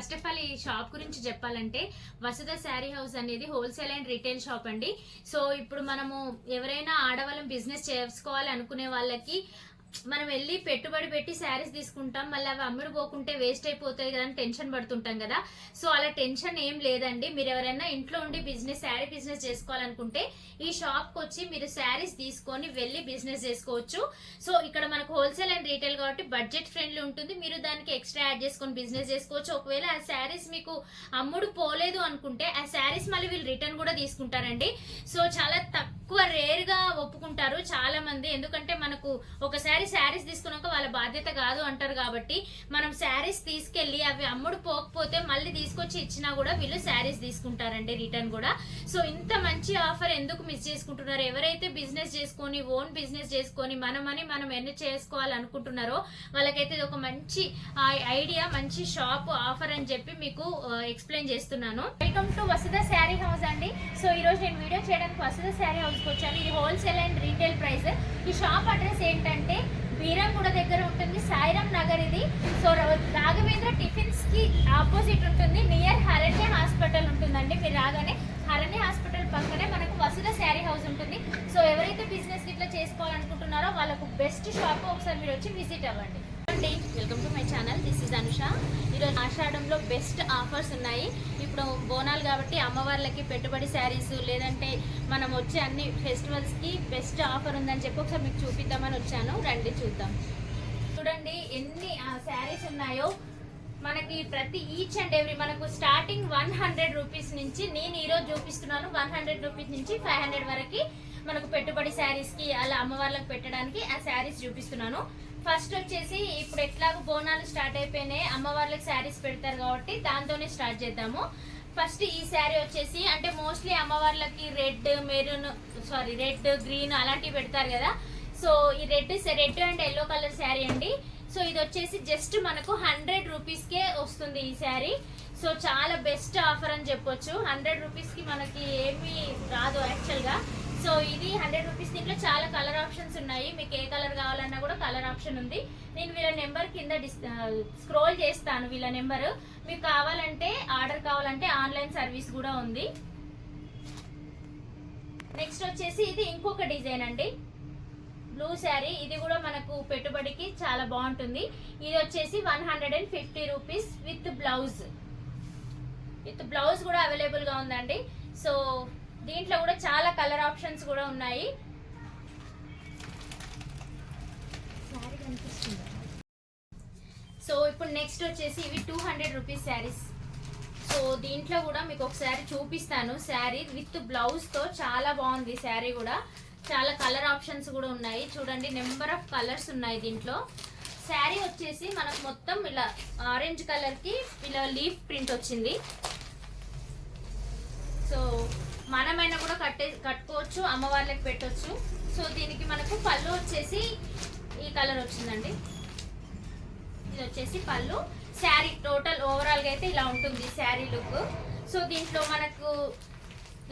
First of all ఈ shop గురించి చెప్పాలంటే వసుధ శారీ హౌస్ అనేది హోల్సేల్ అండ్ రీటైల్ షాప్ అండి. సో ఇప్పుడు మనము ఎవరైనా ఆడవాళ్ళం బిజినెస్ చేసుకోవాలి అనుకునే వాళ్ళకి మనం వెళ్ళి పెట్టుబడి పెట్టి శారీస్ తీసుకుంటాం మళ్ళీ అవి అమ్ముడు పోకుంటే వేస్ట్ అయిపోతాయి కదా అని టెన్షన్ పడుతుంటాం కదా. సో అలా టెన్షన్ ఏం లేదండి. మీరు ఎవరైనా ఇంట్లో ఉండి బిజినెస్ శారీ బిజినెస్ చేసుకోవాలనుకుంటే ఈ షాప్కి వచ్చి మీరు శారీస్ తీసుకొని వెళ్ళి బిజినెస్ చేసుకోవచ్చు. సో ఇక్కడ మనకు హోల్సేల్ అండ్ రీటైల్ కాబట్టి బడ్జెట్ ఫ్రెండ్లీ ఉంటుంది. మీరు దానికి ఎక్స్ట్రా యాడ్ చేసుకొని బిజినెస్ చేసుకోవచ్చు. ఒకవేళ ఆ శారీస్ మీకు అమ్ముడు పోలేదు అనుకుంటే ఆ శారీస్ మళ్ళీ వీళ్ళు రిటర్న్ కూడా తీసుకుంటారండి. సో చాలా తక్కువ రేర్గా ఒప్పుకుంటారు చాలా మంది ఎందుకంటే మనకు ఒకసారి శారీస్ తీసుకున్నాక వాళ్ళ బాధ్యత కాదు అంటారు కాబట్టి మనం శారీస్ తీసుకెళ్ళి అవి అమ్ముడు పోకపోతే మళ్ళీ తీసుకొచ్చి ఇచ్చినా కూడా వీళ్ళు శారీస్ తీసుకుంటారండి రిటర్న్ కూడా. సో ఇంత మంచి ఆఫర్ ఎందుకు మిస్ చేసుకుంటున్నారు? ఎవరైతే బిజినెస్ చేసుకొని ఓన్ బిజినెస్ చేసుకొని మనమని మనం ఎన్ని చేసుకోవాలనుకుంటున్నారో వాళ్ళకైతే ఇది ఒక మంచి ఐడియా మంచి షాప్ ఆఫర్ అని చెప్పి మీకు ఎక్స్ప్లెయిన్ చేస్తున్నాను. Welcome to Vasudha sari house అండి. సో ఈ రోజు నేను వీడియో చేయడానికి వసుధ శారీ హౌస్కి వచ్చాను. ఇది హోల్సేల్ అండ్ రీటైల్ ప్రైస్. ఈ షాప్ అడ్రస్ ఏంటంటే బీరంగూడ దగ్గర ఉంటుంది. సాయిరామ్ నగర్ ఇది. సో రాఘవేంద్ర టిఫిన్స్కి ఆపోజిట్ ఉంటుంది. నియర్ హరణ్య హాస్పిటల్ ఉంటుందండి. మీరు రాగానే హరణ్య హాస్పిటల్ పక్కనే మనకు వసుధ శారీ హౌస్ ఉంటుంది. సో ఎవరైతే బిజినెస్ ఇట్లా చేసుకోవాలనుకుంటున్నారో వాళ్ళకు బెస్ట్ షాప్ ఒకసారి మీరు వచ్చి విజిట్ అవ్వండి. Welcome to my channel this is Anusha ఈరోజు ఆషాఢంలో బెస్ట్ ఆఫర్స్ ఉన్నాయి. ఇప్పుడు బోనాలు కాబట్టి అమ్మవార్లకి పెట్టుబడి శారీస్ లేదంటే మనం వచ్చే అన్ని ఫెస్టివల్స్కి బెస్ట్ ఆఫర్ ఉందని చెప్పి ఒకసారి మీకు చూపిద్దామని వచ్చాను. రండి చూద్దాం. చూడండి ఎన్ని శారీస్ ఉన్నాయో. మనకి ప్రతి ఈచ్ అండ్ ఎవ్రీ మనకు స్టార్టింగ్ వన్ హండ్రెడ్ రూపీస్ నుంచి నేను ఈరోజు చూపిస్తున్నాను. వన్ హండ్రెడ్ రూపీస్ నుంచి ఫైవ్ హండ్రెడ్ వరకు మనకు పెట్టుబడి శారీస్కి అలా అమ్మవార్లకు పెట్టడానికి ఆ శారీస్ చూపిస్తున్నాను. ఫస్ట్ వచ్చేసి ఇప్పుడు ఎట్లాగో బోనాలు స్టార్ట్ అయిపోయినాయి. అమ్మవార్లకు శారీస్ పెడతారు కాబట్టి దాంతోనే స్టార్ట్ చేద్దాము. ఫస్ట్ ఈ శారీ వచ్చేసి అంటే mostly అమ్మవార్లకి red maroon sorry red green అలాంటివి పెడతారు కదా. సో ఈ red red and yellow colour sari అండి. సో ఇది వచ్చేసి జస్ట్ మనకు హండ్రెడ్ రూపీస్కే వస్తుంది ఈ శారీ. సో చాలా బెస్ట్ ఆఫర్ అని చెప్పొచ్చు. హండ్రెడ్ రూపీస్కి మనకి ఏమీ రాదు యాక్చువల్గా. సో ఇది హండ్రెడ్ రూపీస్ దీంట్లో చాలా కలర్ ఆప్షన్స్ ఉన్నాయి. మీకు ఏ కలర్ కావాలన్నా కూడా కలర్ ఆప్షన్ ఉంది. నేను వీళ్ళ నెంబర్ కింద డిస్ స్క్రోల్ చేస్తాను వీళ్ళ నెంబర్ మీకు కావాలంటే ఆర్డర్ కావాలంటే ఆన్లైన్ సర్వీస్ కూడా ఉంది. నెక్స్ట్ వచ్చేసి ఇది ఇంకొక డిజైన్ అండి. బ్లూ శారీ ఇది కూడా మనకు పెట్టుబడికి చాలా బాగుంటుంది. ఇది వచ్చేసి one hundred and fifty rupees with blouse with blouse కూడా అవైలబుల్గా ఉందండి. సో దీంట్లో కూడా చాలా కలర్ ఆప్షన్స్ కూడా ఉన్నాయి? సో ఇప్పుడు నెక్స్ట్ వచ్చేసి ఇవి two hundred rupees saris. So దీంట్లో కూడా మీకు ఒకసారి చూపిస్తాను. శారీ విత్ బ్లౌజ్తో చాలా బాగుంది శారీ కూడా. చాలా కలర్ ఆప్షన్స్ కూడా ఉన్నాయి. చూడండి నెంబర్ ఆఫ్ కలర్స్ ఉన్నాయి దీంట్లో. శారీ వచ్చేసి మనకు మొత్తం ఇలా ఆరెంజ్ కలర్కి ఇలా లీఫ్ ప్రింట్ వచ్చింది. సో మనమైనా కూడా కట్టే కట్టుకోవచ్చు అమ్మవార్లకు పెట్టవచ్చు సో దీనికి మనకు పళ్ళు వచ్చేసి ఈ కలర్ వచ్చిందండి. ఇది వచ్చేసి పళ్ళు. శారీ టోటల్ ఓవరాల్గా అయితే ఇలా ఉంటుంది శారీ లుక్. సో దీంట్లో మనకు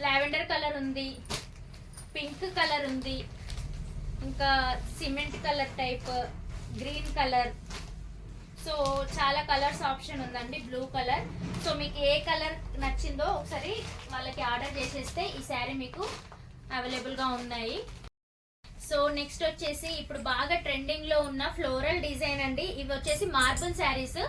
లావెండర్ కలర్ ఉంది పింక్ కలర్ ఉంది ఇంకా cement colour type green colour so చాలా కలర్స్ ఆప్షన్ ఉందండి బ్లూ కలర్. సో మీకు ఏ కలర్ నచ్చిందో ఒకసారి వాళ్ళకి ఆర్డర్ చేసేస్తే ఈ శారీ మీకు అవైలబుల్గా ఉన్నాయి. సో నెక్స్ట్ వచ్చేసి ఇప్పుడు బాగా ట్రెండింగ్లో ఉన్న ఫ్లోరల్ డిజైన్ అండి. ఇవి వచ్చేసి మార్బుల్ శారీస్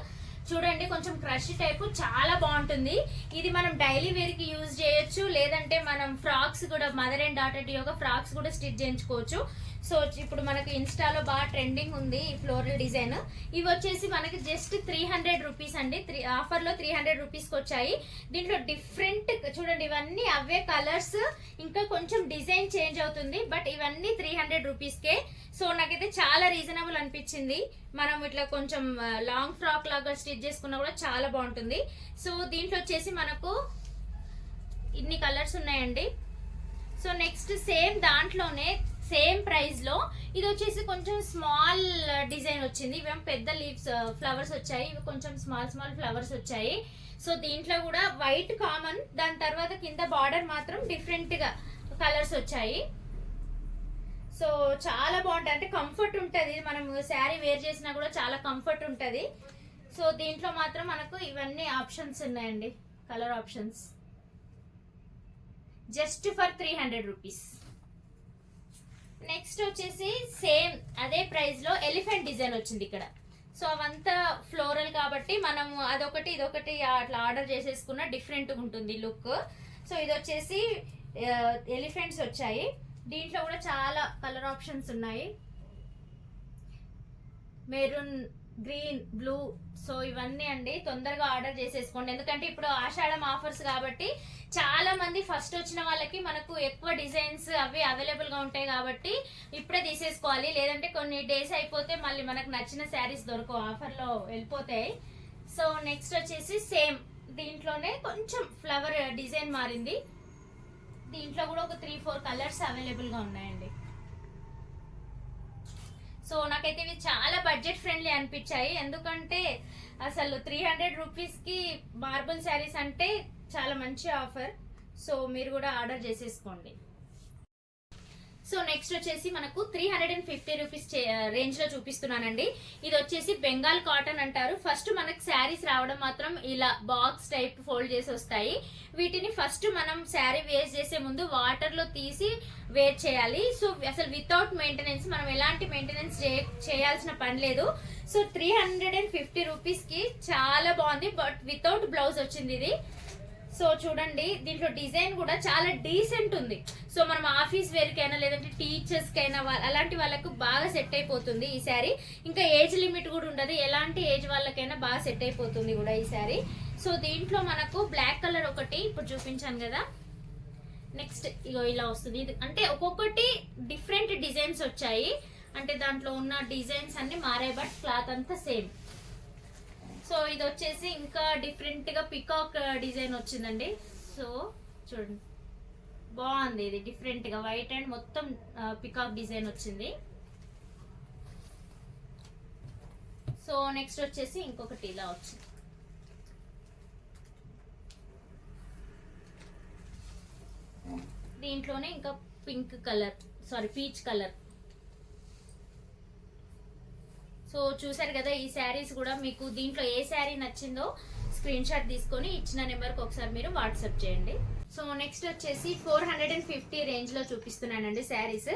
చూడండి కొంచెం క్రష్ టైపు చాలా బాగుంటుంది. ఇది మనం డైలీ వేర్కి యూజ్ చేయొచ్చు. లేదంటే మనం ఫ్రాక్స్ కూడా మదర్ అండ్ డాటర్ యొక్క ఫ్రాక్స్ కూడా స్టిచ్ చేయించుకోవచ్చు. సో ఇప్పుడు మనకు ఇన్స్టాలో బాగా ట్రెండింగ్ ఉంది ఈ ఫ్లోరల్ డిజైన్. ఇవి వచ్చేసి మనకి జస్ట్ త్రీ హండ్రెడ్ రూపీస్ అండి. త్రీ ఆఫర్లో త్రీ హండ్రెడ్ రూపీస్కి వచ్చాయి. దీంట్లో డిఫరెంట్ చూడండి ఇవన్నీ అవే కలర్స్ ఇంకా కొంచెం డిజైన్ చేంజ్ అవుతుంది బట్ ఇవన్నీ త్రీ హండ్రెడ్ రూపీస్కే సో నాకైతే చాలా రీజనబుల్ అనిపించింది. మనం ఇట్లా కొంచెం లాంగ్ ఫ్రాక్ లాగా స్టిచ్ చేసుకున్నా కూడా చాలా బాగుంటుంది. సో దీంట్లో వచ్చేసి మనకు ఇన్ని కలర్స్ ఉన్నాయండి. సో నెక్స్ట్ సేమ్ దాంట్లోనే సేమ్ ప్రైస్లో. ఇది వచ్చేసి కొంచెం స్మాల్ డిజైన్ వచ్చింది. ఇవేం పెద్ద లీవ్స్ ఫ్లవర్స్ వచ్చాయి. ఇవి కొంచెం స్మాల్ స్మాల్ ఫ్లవర్స్ వచ్చాయి. సో దీంట్లో కూడా వైట్ కామన్ దాని తర్వాత కింద బార్డర్ మాత్రం డిఫరెంట్గా కలర్స్ వచ్చాయి. సో చాలా బాగుంటుంది అంటే కంఫర్ట్ ఉంటుంది. మనం శారీ వేర్ చేసినా కూడా చాలా కంఫర్ట్ ఉంటుంది. సో దీంట్లో మాత్రం మనకు ఇవన్నీ ఆప్షన్స్ ఉన్నాయండి. Colour options. Just for three hundred rupees next వచ్చేసి సేమ్ అదే ప్రైస్లో ఎలిఫెంట్ డిజైన్ వచ్చింది ఇక్కడ. సో అవంతా ఫ్లోరల్ కాబట్టి మనము అదొకటి ఇదొకటి అట్లా ఆర్డర్ చేసేసుకున్న డిఫరెంట్ ఉంటుంది లుక్ సో ఇది వచ్చేసి ఎలిఫెంట్స్ వచ్చాయి. దీంట్లో కూడా చాలా కలర్ ఆప్షన్స్ ఉన్నాయి. మెరూన్ గ్రీన్ బ్లూ సో ఇవన్నీ అండి తొందరగా ఆర్డర్ చేసేసుకోండి. ఎందుకంటే ఇప్పుడు ఆషాఢం ఆఫర్స్ కాబట్టి చాలా మంది ఫస్ట్ వచ్చిన వాళ్ళకి మనకు ఎక్కువ డిజైన్స్ అవి అవైలబుల్గా ఉంటాయి కాబట్టి ఇప్పుడే తీసేసుకోవాలి. లేదంటే కొన్ని డేస్ అయిపోతే మళ్ళీ మనకు నచ్చిన శారీస్ దొరకవు ఆఫర్లో వెళ్ళిపోతాయి. సో నెక్స్ట్ వచ్చేసి సేమ్ దీంట్లోనే కొంచెం ఫ్లవర్ డిజైన్ మారింది. దీంట్లో కూడా ఒక త్రీ ఫోర్ కలర్స్ అవైలబుల్గా ఉన్నాయండి. సో నాకైతే ఇవి చాలా బడ్జెట్ ఫ్రెండ్లీ అనిపించాయి. ఎందుకంటే అసలు త్రీ హండ్రెడ్ రూపీస్కి మార్బుల్ శారీస్ అంటే చాలా మంచి ఆఫర్ సో మీరు కూడా ఆర్డర్ చేసేసుకోండి. సో నెక్స్ట్ వచ్చేసి మనకు three hundred and fifty rupees రేంజ్లో చూపిస్తున్నానండి. ఇది వచ్చేసి బెంగాల్ కాటన్ అంటారు. ఫస్ట్ మనకు శారీస్ రావడం మాత్రం ఇలా బాక్స్ టైప్ ఫోల్డ్ చేసి వస్తాయి. వీటిని ఫస్ట్ మనం శారీ వేస్ట్ చేసే ముందు వాటర్లో తీసి వేర్ చేయాలి. సో అసలు వితౌట్ మెయింటెనెన్స్ మనం ఎలాంటి మెయింటెనెన్స్ చేయాల్సిన పని లేదు. So three hundred and fifty రూపీస్కి చాలా బాగుంది. బట్ వితౌట్ బ్లౌజ్ వచ్చింది ఇది. సో చూడండి దీంట్లో డిజైన్ కూడా చాలా డీసెంట్ ఉంది. సో మనం ఆఫీస్ వేర్కైనా లేదంటే టీచర్స్ అయినా అలాంటి వాళ్ళకు బాగా సెట్ అయిపోతుంది ఈ శారీ ఇంకా ఏజ్ లిమిట్ కూడా ఉండదు. ఎలాంటి ఏజ్ వాళ్ళకైనా బాగా సెట్ అయిపోతుంది కూడా ఈ శారీ సో దీంట్లో మనకు బ్లాక్ కలర్ ఒకటి ఇప్పుడు చూపించాను కదా. నెక్స్ట్ ఇగో ఇలా వస్తుంది. ఇది అంటే ఒక్కొక్కటి డిఫరెంట్ డిజైన్స్ వచ్చాయి. అంటే దాంట్లో ఉన్న డిజైన్స్ అన్ని మారాయి బట్ క్లాత్ అంతా సేమ్ సో ఇది వచ్చేసి ఇంకా డిఫరెంట్గా పికాక్ డిజైన్ వచ్చిందండి. సో చూడండి. బాగుంది ఇది డిఫరెంట్గా వైట్ అండ్ మొత్తం uh, పికాక్ డిజైన్ వచ్చింది. సో నెక్స్ట్ వచ్చేసి ఇంకొకటి ఇలా వచ్చింది. దీంట్లోనే ఇంకా pink colour sorry peach colour so చూసారు కదా ఈ శారీస్ కూడా మీకు దీంట్లో ఏ శారీ నచ్చిందో స్క్రీన్ షాట్ తీసుకొని ఇచ్చిన నెంబర్కి ఒకసారి మీరు వాట్సాప్ చేయండి. సో నెక్స్ట్ వచ్చేసి ఫోర్ హండ్రెడ్ అండ్ ఫిఫ్టీ రేంజ్లో చూపిస్తున్నానండి శారీస్.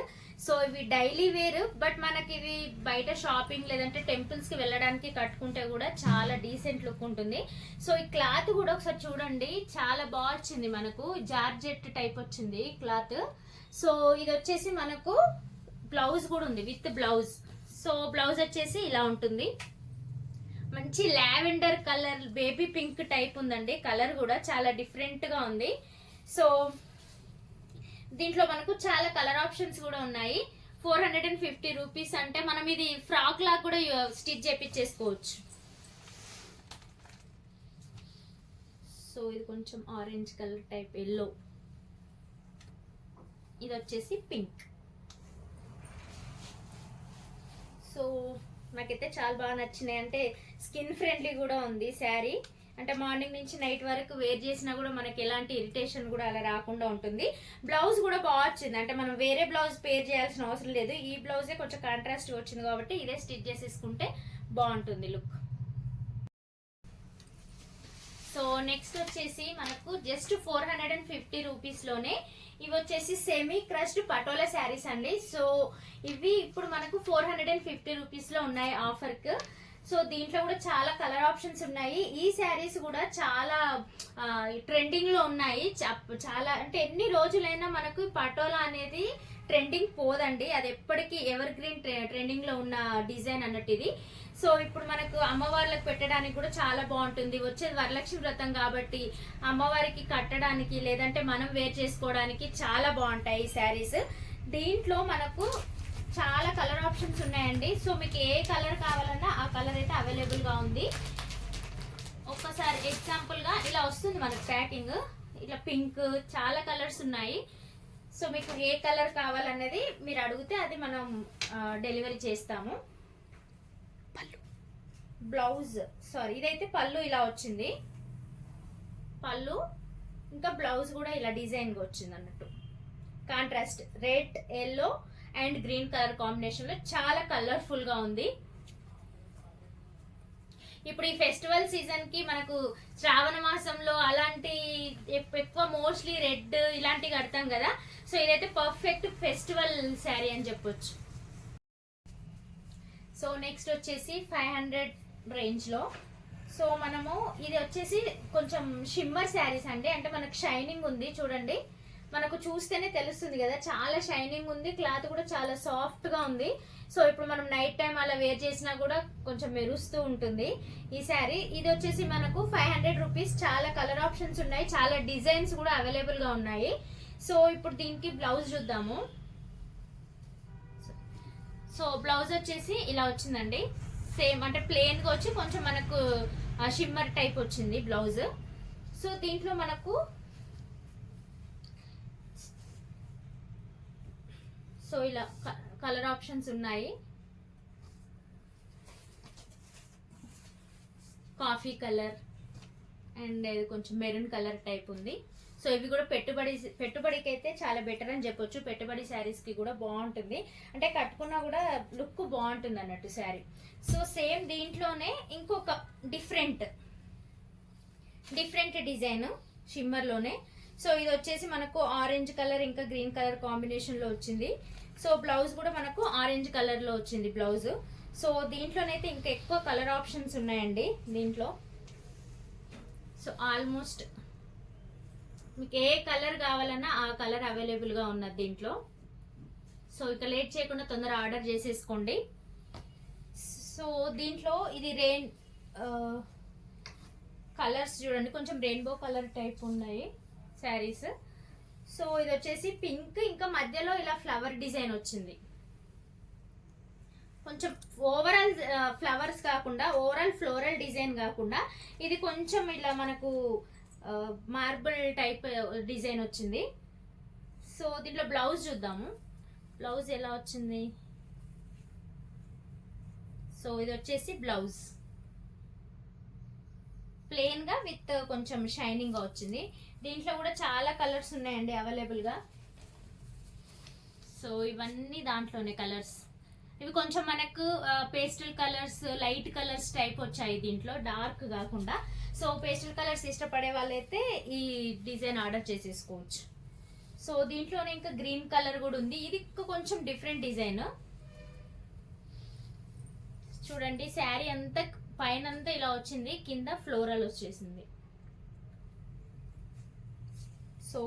సో ఇవి డైలీ వేర్ బట్ మనకి ఇవి బయట షాపింగ్ లేదంటే టెంపుల్స్కి వెళ్ళడానికి కట్టుకుంటే కూడా చాలా డీసెంట్ లుక్ ఉంటుంది. సో ఈ క్లాత్ కూడా ఒకసారి చూడండి చాలా బాగా వచ్చింది మనకు. జార్జెట్ టైప్ వచ్చింది క్లాత్. సో ఇది వచ్చేసి మనకు బ్లౌజ్ కూడా ఉంది విత్ బ్లౌజ్. సో బ్లౌజ్ వచ్చేసి ఇలా ఉంటుంది. మంచి lavender colour baby pink type ఉందండి. కలర్ కూడా చాలా డిఫరెంట్గా ఉంది. సో దీంట్లో మనకు చాలా కలర్ ఆప్షన్స్ కూడా ఉన్నాయి. Four hundred and fifty rupees అంటే మనం ఇది ఫ్రాక్ లాగా కూడా స్టిచ్ చేపించేసుకోవచ్చు సో ఇది కొంచెం ఆరెంజ్ కలర్ టైప్ ఎల్లో. ఇది వచ్చేసి పింక్. సో నాకైతే చాలా బాగా నచ్చినాయి. అంటే స్కిన్ ఫ్రెండ్లీ కూడా ఉంది శారీ. అంటే మార్నింగ్ నుంచి నైట్ వరకు వేర్ చేసినా కూడా మనకి ఎలాంటి ఇరిటేషన్ కూడా అలా రాకుండా ఉంటుంది. బ్లౌజ్ కూడా బాగా వచ్చింది. అంటే మనం వేరే బ్లౌజ్ పేర్ చేయాల్సిన అవసరం లేదు. ఈ బ్లౌజే కొంచెం కాంట్రాస్ట్ వచ్చింది కాబట్టి ఇదే స్టిచ్ చేసేసుకుంటే బాగుంటుంది లుక్ సో నెక్స్ట్ వచ్చేసి మనకు just four hundred and fifty రూపీస్లోనే ఇవి వచ్చేసి సెమీ క్రష్డ్ పటోలా శారీస్ అండి. సో ఇవి ఇప్పుడు మనకు ఫోర్ హండ్రెడ్ అండ్ ఫిఫ్టీ రూపీస్లో ఉన్నాయి ఆఫర్కి సో దీంట్లో కూడా చాలా కలర్ ఆప్షన్స్ ఉన్నాయి. ఈ శారీస్ కూడా చాలా ట్రెండింగ్లో ఉన్నాయి. చాలా అంటే ఎన్ని రోజులైనా మనకు పటోలా అనేది ట్రెండింగ్ పోదండి. అది ఎప్పటికీ ఎవర్ గ్రీన్ ట్రెండింగ్లో ఉన్న డిజైన్ అన్నట్టు ఇది. సో ఇప్పుడు మనకు అమ్మవార్లకు పెట్టడానికి కూడా చాలా బాగుంటుంది. వచ్చేది వరలక్ష్మి వ్రతం కాబట్టి అమ్మవారికి కట్టడానికి లేదంటే మనం వేర్ చేసుకోవడానికి చాలా బాగుంటాయి ఈ శారీస్. దీంట్లో మనకు చాలా కలర్ ఆప్షన్స్ ఉన్నాయండి. సో మీకు ఏ కలర్ కావాలన్నా ఆ కలర్ అయితే అవైలబుల్గా ఉంది. ఒక్కసారి ఎగ్జాంపుల్గా ఇలా వస్తుంది మనకు ప్యాకింగ్. ఇట్లా పింక్ చాలా కలర్స్ ఉన్నాయి. సో మీకు ఏ కలర్ కావాలన్నది మీరు అడిగితే అది మనం డెలివరీ చేస్తాము. బ్లౌజ్ సారీ ఇదైతే పళ్ళు ఇలా వచ్చింది. పళ్ళు ఇంకా బ్లౌజ్ కూడా ఇలా డిజైన్గా వచ్చింది అన్నట్టు. Contrast red yellow and green colour కాంబినేషన్లో చాలా కలర్ఫుల్గా ఉంది. ఇప్పుడు ఈ ఫెస్టివల్ సీజన్కి మనకు శ్రావణ మాసంలో అలాంటి ఎక్కువ మోస్ట్లీ రెడ్ ఇలాంటివి కడతాం కదా. సో ఇదైతే పర్ఫెక్ట్ ఫెస్టివల్ శారీ అని చెప్పొచ్చు. సో నెక్స్ట్ వచ్చేసి ఫైవ్ హండ్రెడ్ రేంజ్లో. సో మనము ఇది వచ్చేసి కొంచెం షిమ్మర్ శారీస్ అండి. అంటే మనకు షైనింగ్ ఉంది చూడండి. మనకు చూస్తేనే తెలుస్తుంది కదా చాలా షైనింగ్ ఉంది. క్లాత్ కూడా చాలా సాఫ్ట్గా ఉంది. సో ఇప్పుడు మనం నైట్ టైం అలా వేర్ చేసినా కూడా కొంచెం మెరుస్తూ ఉంటుంది ఈ శారీ. ఇది వచ్చేసి మనకు ఫైవ్ హండ్రెడ్ రూపీస్. చాలా కలర్ ఆప్షన్స్ ఉన్నాయి. చాలా డిజైన్స్ కూడా అవైలబుల్గా ఉన్నాయి. సో ఇప్పుడు దీనికి బ్లౌజ్ చూద్దాము. సో బ్లౌజ్ వచ్చేసి ఇలా వచ్చిందండి. సేమ్ అంటే ప్లెయిన్గా వచ్చి కొంచెం మనకు షిమ్మర్ టైప్ వచ్చింది బ్లౌజ్. సో దీంట్లో మనకు సో ఇలా కలర్ ఆప్షన్స్ ఉన్నాయి. కాఫీ కలర్ అండ్ కొంచెం మెరూన్ కలర్ టైప్ ఉంది. సో ఇవి కూడా పెట్టుబడి పెట్టుబడికి అయితే చాలా బెటర్ అని చెప్పొచ్చు. పెట్టుబడి శారీస్కి కూడా బాగుంటుంది. అంటే కట్టుకున్నా కూడా లుక్ బాగుంటుంది అన్నట్టు శారీ. సో సేమ్ దీంట్లోనే ఇంకొక డిఫరెంట్ డిఫరెంట్ డిజైన్ షిమ్మర్లోనే సో ఇది వచ్చేసి మనకు ఆరెంజ్ కలర్ ఇంకా గ్రీన్ కలర్ కాంబినేషన్లో వచ్చింది. సో బ్లౌజ్ కూడా మనకు ఆరెంజ్ కలర్లో వచ్చింది బ్లౌజ్. సో దీంట్లోనైతే ఇంకా ఎక్కువ కలర్ ఆప్షన్స్ ఉన్నాయండి దీంట్లో. సో ఆల్మోస్ట్ మీకు ఏ కలర్ కావాలన్నా ఆ కలర్ అవైలబుల్గా ఉన్నది దీంట్లో. సో ఇక లేట్ చేయకుండా తొందర ఆర్డర్ చేసేసుకోండి. సో దీంట్లో ఇది రెయిన్ కలర్స్ చూడండి. కొంచెం రెయిన్బో కలర్ టైప్ ఉన్నాయి శారీస్. సో ఇది వచ్చేసి పింక్. ఇంకా మధ్యలో ఇలా ఫ్లవర్ డిజైన్ వచ్చింది. కొంచెం ఓవరాల్ ఫ్లవర్స్ కాకుండా ఓవరాల్ ఫ్లోరల్ డిజైన్ కాకుండా ఇది కొంచెం ఇలా మనకు మార్బుల్ టైప్ డిజైన్ వచ్చింది. సో దీంట్లో బ్లౌజ్ చూద్దాము. బ్లౌజ్ ఎలా వచ్చింది? సో ఇది వచ్చేసి బ్లౌజ్. ప్లెయిన్గా విత్ కొంచెం షైనింగ్గా వచ్చింది. దీంట్లో కూడా చాలా కలర్స్ ఉన్నాయండి అవైలబుల్గా. సో ఇవన్నీ దాంట్లోనే కలర్స్. ఇవి కొంచెం మనకు pastel colours light colours type వచ్చాయి దీంట్లో డార్క్ కాకుండా. సో పేస్టల్ కలర్స్ ఇష్టపడే వాళ్ళైతే ఈ డిజైన్ ఆర్డర్ చేసేసుకోవచ్చు. సో దీంట్లోనే ఇంకా గ్రీన్ కలర్ కూడా ఉంది. ఇది కొంచెం డిఫరెంట్ డిజైన్ చూడండి శారీ అంతా పైన అంతా ఇలా వచ్చింది. కింద ఫ్లోరల్ వచ్చేసింది. సో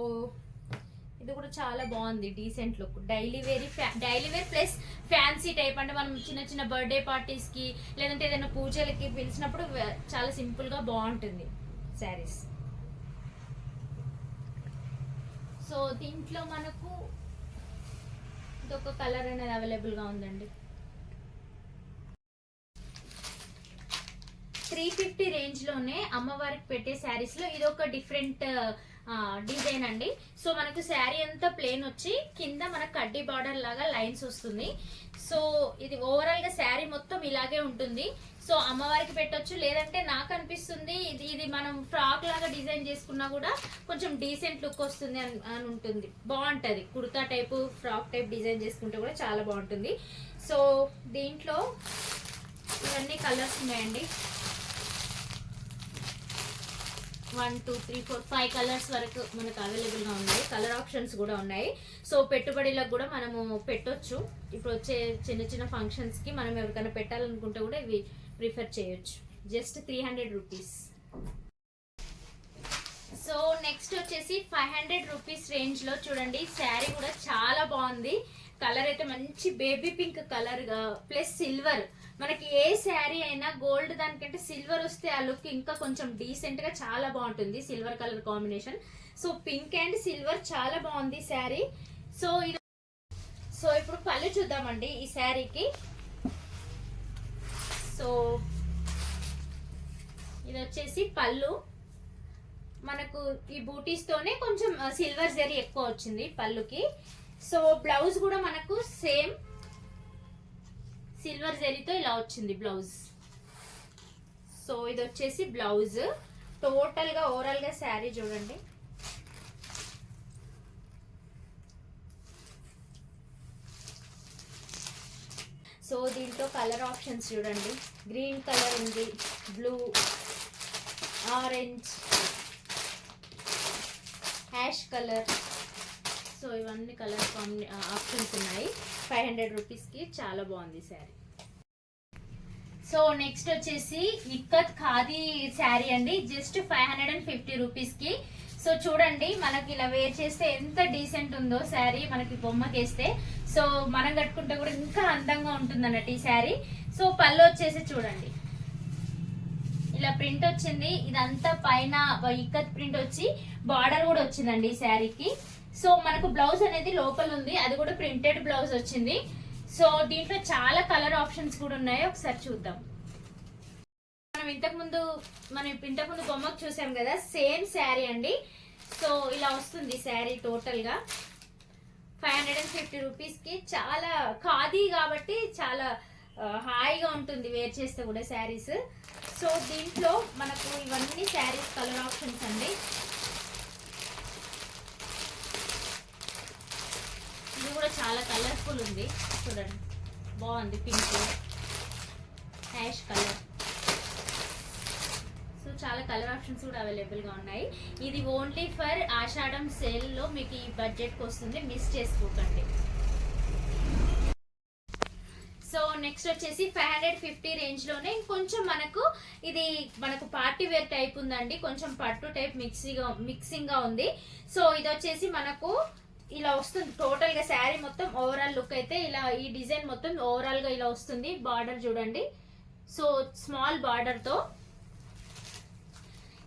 ఇది కూడా చాలా బాగుంది decent look daily wear daily wear plus fancy type అంటే మనం చిన్న చిన్న బర్త్డే పార్టీస్కి లేదంటే ఏదైనా పూజలకి పిలిచినప్పుడు చాలా సింపుల్గా బాగుంటుంది శారీస్ సో దీంట్లో మనకు ఇదొక కలర్ అనేది అవైలబుల్గా ఉందండి. త్రీ ఫిఫ్టీ రేంజ్లోనే అమ్మవారికి పెట్టే శారీస్లో ఇది ఒక డిఫరెంట్ డిజైన్ అండి. సో మనకు శారీ అంతా ప్లేన్ వచ్చి కింద మనకు కడ్డీ బార్డర్ లాగా లైన్స్ వస్తుంది. సో ఇది ఓవరాల్గా శారీ మొత్తం ఇలాగే ఉంటుంది. సో అమ్మవారికి పెట్టొచ్చు. లేదంటే నాకు అనిపిస్తుంది ఇది ఇది మనం ఫ్రాక్ లాగా డిజైన్ చేసుకున్నా కూడా కొంచెం డీసెంట్ లుక్ వస్తుంది అని అని ఉంటుంది. బాగుంటుంది. Kurta type frock type design చేసుకుంటే కూడా చాలా బాగుంటుంది. సో దీంట్లో ఇవన్నీ కలర్స్ ఉన్నాయండి. One two three four five colours వరకు మనకు అవైలబుల్గా ఉన్నాయి. కలర్ ఆప్షన్స్ కూడా ఉన్నాయి. సో పెట్టుబడిలకు కూడా మనము పెట్టొచ్చు. ఇప్పుడు వచ్చే చిన్న చిన్న ఫంక్షన్స్కి మనం ఎవరికైనా పెట్టాలనుకుంటే కూడా ఇవి ప్రిఫర్ చేయొచ్చు. Just three hundred rupees so next వచ్చేసి ఫైవ్ హండ్రెడ్ రూపీస్ రేంజ్లో చూడండి. శారీ కూడా చాలా బాగుంది. కలర్ అయితే మంచి బేబీ పింక్ కలర్గా ప్లస్ సిల్వర్ మనకి ఏ శారీ అయినా గోల్డ్ దానికంటే సిల్వర్ వస్తే ఆ లుక్ ఇంకా కొంచెం డీసెంట్గా చాలా బాగుంటుంది. Silver colour combination so pink and silver చాలా బాగుంది శారీ. సో ఇది సో ఇప్పుడు పళ్ళు చూద్దామండి ఈ శారీకి. సో ఇది వచ్చేసి పళ్ళు. మనకు ఈ బూటీస్తోనే కొంచెం సిల్వర్ జరీ ఎక్కువ వచ్చింది పళ్ళుకి. సో బ్లౌజ్ కూడా మనకు సేమ్ సిల్వర్ జరీతో ఇలా వచ్చింది బ్లౌజ్. సో ఇది వచ్చేసి బ్లౌజ్. టోటల్గా ఓవరాల్గా శారీ చూడండి. సో దీంట్లో కలర్ ఆప్షన్స్ చూడండి. గ్రీన్ కలర్ ఉంది blue orange ash colour. So ఇవన్నీ కలర్ ఆప్షన్స్ ఉన్నాయి. ఫైవ్ హండ్రెడ్ రూపీస్కి చాలా బాగుంది శారీ. సో నెక్స్ట్ వచ్చేసి ఇక్కత్ ఖాదీ శారీ అండి. Just five hundred and fifty రూపీస్కి. సో చూడండి మనకి ఇలా వేర్ చేస్తే ఎంత డీసెంట్ ఉందో శారీ మనకి బొమ్మకేస్తే. సో మనం కట్టుకుంటే కూడా ఇంకా అందంగా ఉంటుంది అన్నట్టు ఈ శారీ. సో పళ్ళు వచ్చేసి చూడండి. ఇలా ప్రింట్ వచ్చింది. ఇదంతా పైన ఇక్కత్ ప్రింట్ వచ్చి బార్డర్ కూడా వచ్చిందండి ఈ శారీకి. సో మనకు బ్లౌజ్ అనేది లోపల ఉంది. అది కూడా ప్రింటెడ్ బ్లౌజ్ వచ్చింది. సో దీంట్లో చాలా కలర్ ఆప్షన్స్ కూడా ఉన్నాయి. ఒకసారి చూద్దాం. మనం ఇంతకుముందు మనం ఇంతకుముందు బొమ్మకు చూసాం కదా సేమ్ శారీ అండి. సో ఇలా వస్తుంది శారీ టోటల్గా ఫైవ్ హండ్రెడ్ అండ్ ఫిఫ్టీ రూపీస్కి చాలా ఖాదీ కాబట్టి చాలా హాయిగా ఉంటుంది వేర్ చేస్తే కూడా శారీస్. సో దీంట్లో మనకు ఇవన్నీ శారీస్ కలర్ ఆప్షన్స్ అండి ఇది కూడా చాలా కలర్ఫుల్ ఉంది. చూడండి. బాగుంది పింక్ యాష్ కలర్ సో చాలా కలర్ ఆప్షన్స్ కూడా అవైలబుల్గా ఉన్నాయి. ఇది ఓన్లీ ఫర్ ఆషాఢం సేల్లో మీకు ఈ బడ్జెట్కి వస్తుంది. మిస్ చేసుకోకండి. సో నెక్స్ట్ వచ్చేసి ఫైవ్ హండ్రెడ్ ఫిఫ్టీ రేంజ్లోనే కొంచెం మనకు ఇది మనకు పార్టీ వేర్ టైప్ ఉందండి. కొంచెం పట్టు టైప్ మిక్సీగా మిక్సింగ్గా ఉంది. సో ఇది వచ్చేసి మనకు వస్తుంది. టోటల్గా శారీ మొత్తం ఓవరాల్ లుక్ అయితే ఇలా ఈ డిజైన్ మొత్తం ఓవరాల్గా ఇలా వస్తుంది. బార్డర్ చూడండి. సో స్మాల్ బార్డర్తో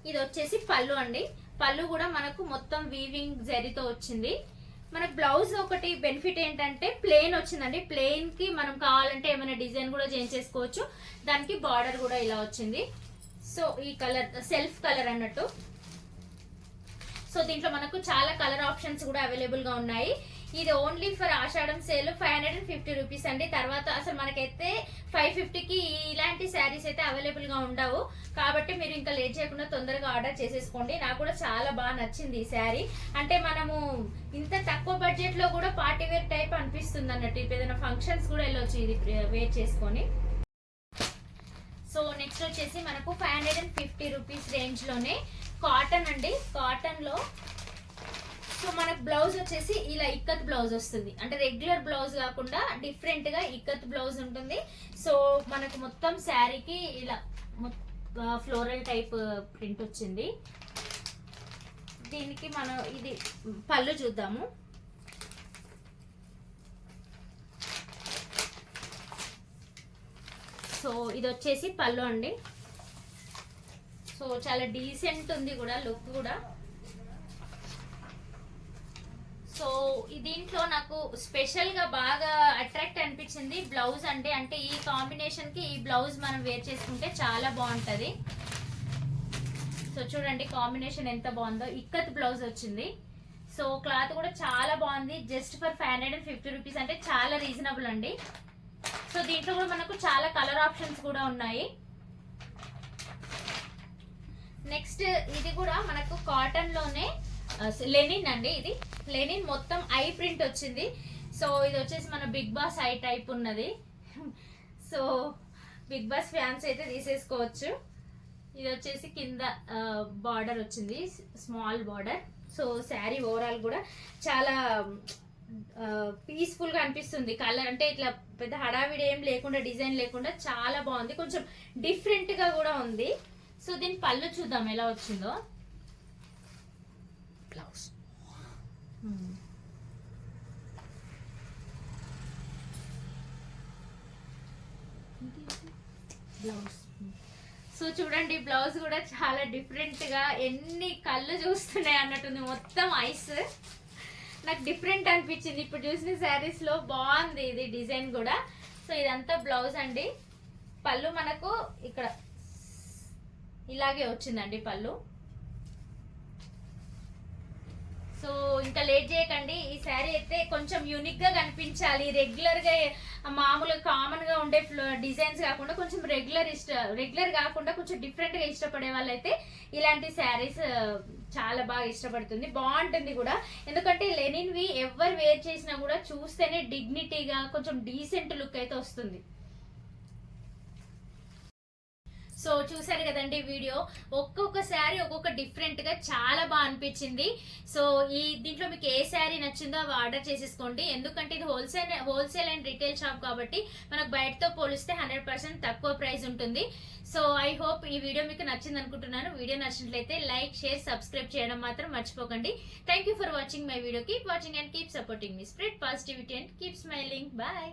ఇది వచ్చేసి పళ్ళు అండి. పళ్ళు కూడా మనకు మొత్తం వీవింగ్ జరీతో వచ్చింది. మనకు బ్లౌజ్ ఒకటి బెనిఫిట్ ఏంటంటే ప్లెయిన్ వచ్చిందండి. ప్లెయిన్కి మనం కావాలంటే ఏమైనా డిజైన్ కూడా చేంజ్ చేసుకోవచ్చు. దానికి బార్డర్ కూడా ఇలా వచ్చింది. సో ఈ కలర్ సెల్ఫ్ కలర్ అన్నట్టు. సో దీంట్లో మనకు చాలా కలర్ ఆప్షన్స్ కూడా అవైలబుల్గా ఉన్నాయి. ఇది only for Ashadham sale five hundred and fifty rupees అండి. తర్వాత అసలు మనకైతే ఫైవ్ ఫిఫ్టీకి ఇలాంటి శారీస్ అయితే అవైలబుల్గా ఉండవు. కాబట్టి మీరు ఇంకా లేట్ చేయకుండా తొందరగా ఆర్డర్ చేసేసుకోండి. నాకు కూడా చాలా బాగా నచ్చింది ఈ శారీ అంటే మనము ఇంత తక్కువ బడ్జెట్లో కూడా పార్టీ వేర్ టైప్ అనిపిస్తుంది అన్నట్టు. ఇప్పుడు ఏదైనా ఫంక్షన్స్ కూడా వెళ్ళొచ్చు ఇది వేర్ చేసుకొని. సో నెక్స్ట్ వచ్చేసి మనకు five hundred and fifty rupees రేంజ్లోనే cotton అండి. కాటన్లో సో మనకు బ్లౌజ్ వచ్చేసి ఇలా ఇక్కత్ బ్లౌజ్ వస్తుంది. అంటే రెగ్యులర్ బ్లౌజ్ కాకుండా డిఫరెంట్గా ఇక్కత్ బ్లౌజ్ ఉంటుంది. సో మనకు మొత్తం శారీకి ఇలా ఫ్లోరల్ టైప్ ప్రింట్ వచ్చింది. దీనికి మనం ఇది పళ్ళు చూద్దాము. సో ఇది వచ్చేసి పళ్ళు అండి. సో చాలా డీసెంట్ ఉంది కూడా లుక్ కూడా. సో దీంట్లో నాకు స్పెషల్గా బాగా అట్రాక్ట్ అనిపించింది బ్లౌజ్ అంటే అంటే ఈ కాంబినేషన్కి ఈ బ్లౌజ్ మనం వేర్ చేసుకుంటే చాలా బాగుంటుంది. సో చూడండి కాంబినేషన్ ఎంత బాగుందో ఇక్కత్ బ్లౌజ్ వచ్చింది. సో క్లాత్ కూడా చాలా బాగుంది just for five hundred and fifty rupees అంటే చాలా రీజనబుల్ అండి. సో దీంట్లో కూడా మనకు చాలా కలర్ ఆప్షన్స్ కూడా ఉన్నాయి. నెక్స్ట్ ఇది కూడా మనకు కాటన్లోనే లెనిన్ అండి ఇది. లెనిన్ మొత్తం ఐ ప్రింట్ వచ్చింది. సో ఇది వచ్చేసి మన బిగ్ బాస్ ఐ టైప్ ఉన్నది. సో బిగ్ బాస్ ఫ్యాన్స్ అయితే తీసేసుకోవచ్చు. ఇది వచ్చేసి కింద బార్డర్ వచ్చింది. Small border. So sari overall కూడా చాలా పీస్ఫుల్గా అనిపిస్తుంది. కలర్ అంటే ఇట్లా పెద్ద హడావిడి ఏం లేకుండా డిజైన్ లేకుండా చాలా బాగుంది. కొంచెం డిఫరెంట్గా కూడా ఉంది. సో దీని పళ్ళు చూద్దాం ఎలా వచ్చిందో. బ్లౌజ్ బ్లౌజ్ సో చూడండి బ్లౌజ్ కూడా చాలా డిఫరెంట్గా ఎన్ని కళ్ళు చూస్తున్నాయి అన్నట్టుంది. మొత్తం ఐస్ నాకు డిఫరెంట్ అనిపించింది. ఇప్పుడు చూసిన శారీస్లో బాగుంది ఇది డిజైన్ కూడా. సో ఇదంతా బ్లౌజ్ అండి. పళ్ళు మనకు ఇక్కడ ఇలాగే వచ్చిందండి పళ్ళు. సో ఇంకా లేట్ చేయకండి. ఈ శారీ అయితే కొంచెం యూనిక్గా కనిపించాలి. రెగ్యులర్గా మామూలుగా కామన్గా ఉండే డిజైన్స్ కాకుండా కొంచెం రెగ్యులర్ ఇష్ట రెగ్యులర్ కాకుండా కొంచెం డిఫరెంట్గా ఇష్టపడే వాళ్ళైతే ఇలాంటి శారీస్ చాలా బాగా ఇష్టపడుతుంది. బాగుంటుంది కూడా. ఎందుకంటే లెనిన్వి ఎవరు వేర్ చేసినా కూడా చూస్తేనే డిగ్నిటీగా కొంచెం డీసెంట్ లుక్ అయితే వస్తుంది. సో చూసారు కదండి వీడియో. ఒక్కొక్క శారీ ఒక్కొక్క డిఫరెంట్గా చాలా బాగా అనిపించింది. సో ఈ దీంట్లో మీకు ఏ శారీ నచ్చిందో అవి ఆర్డర్ చేసేసుకోండి. ఎందుకంటే ఇది wholesale wholesale and retail shop కాబట్టి మనకు బయటతో పోలిస్తే హండ్రెడ్ పర్సెంట్ తక్కువ ప్రైస్ ఉంటుంది. సో ఐ హోప్ ఈ వీడియో మీకు నచ్చింది అనుకుంటున్నాను. వీడియో నచ్చినట్లయితే లైక్ షేర్ సబ్స్క్రైబ్ చేయడం మాత్రం మర్చిపోకండి. Thank you for watching my video keep watching and keep supporting me spread positivity and keep smiling bye